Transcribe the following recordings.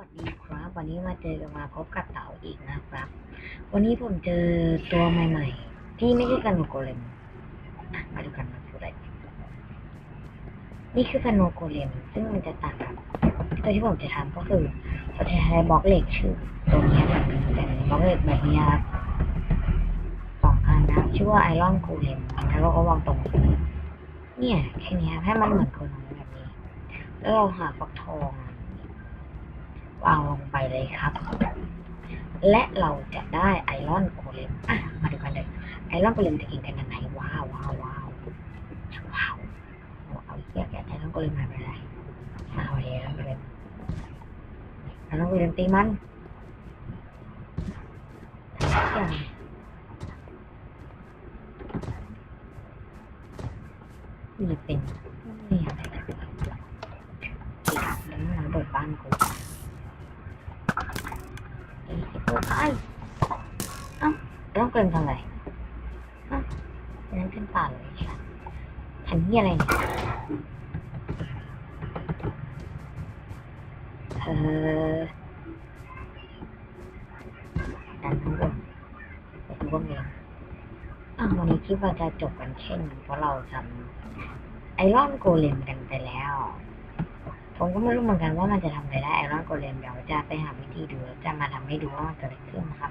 วัสดีครับ วันนี้มาเจอกันมาพบกับเต๋าอีกนะครับ วันนี้ผมเจอตัวใหม่ ๆ ที่ไม่ใช่กันโนโกเลมอะมาดูกันมันคืออะไรนี่คือฟนโนโกเลมซึ่งมันจะต่างกับตัวที่ผมจะทำก็คือเราจะใช้บล็อกเหล็กชื่อตัวนี้แบบนี้เป็นบล็อกเหล็กแบบนี้ครับสองอันนะชื่อว่าไอรอนโกเลมแล้วเราก็วางตรงนี้เนี่ยแค่นี้ให้มันเหมือนคนแบบนี้ แล้วเราหาฟักทอง เลยครับ และเราจะได้ไอรอนโกเลมอะมาดูกันเลย ไอรอนโกเลมจะกินกันยังไงว้าวว้าวว้าวว้าวเอาเหี้ยแกะไอรอนโกเลมหายไปไหนมาเอาไอรอนโกเลมไอรอนโกเลมตีมันอย่างนี่เป็นนี่อะไรกันนี่มันเปิดบ้านกู ไอ้เปิดไอ้าต้องเกินทำไรเอ้านั่นขึ้นป่าเลยใช่ทำเหี้ยอะไรเนี่ยเออดันข้างบนไปข้างบนเองอ้าววันนี้คิดว่าจะจบกันเช่น เพราะเราทำไอรอนโกเลมกันไปแล้ว ก็ไม่รู้เหมือนกันว่ามันจะทำอะไรได้ไอรอนโกเลมเดี๋ยวจะไปหาวิธีดูแล้วจะมาทำให้ดูว่ามันเกิดอะไรขึ้นนะครับ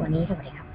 วันนี้สวัสดีครับ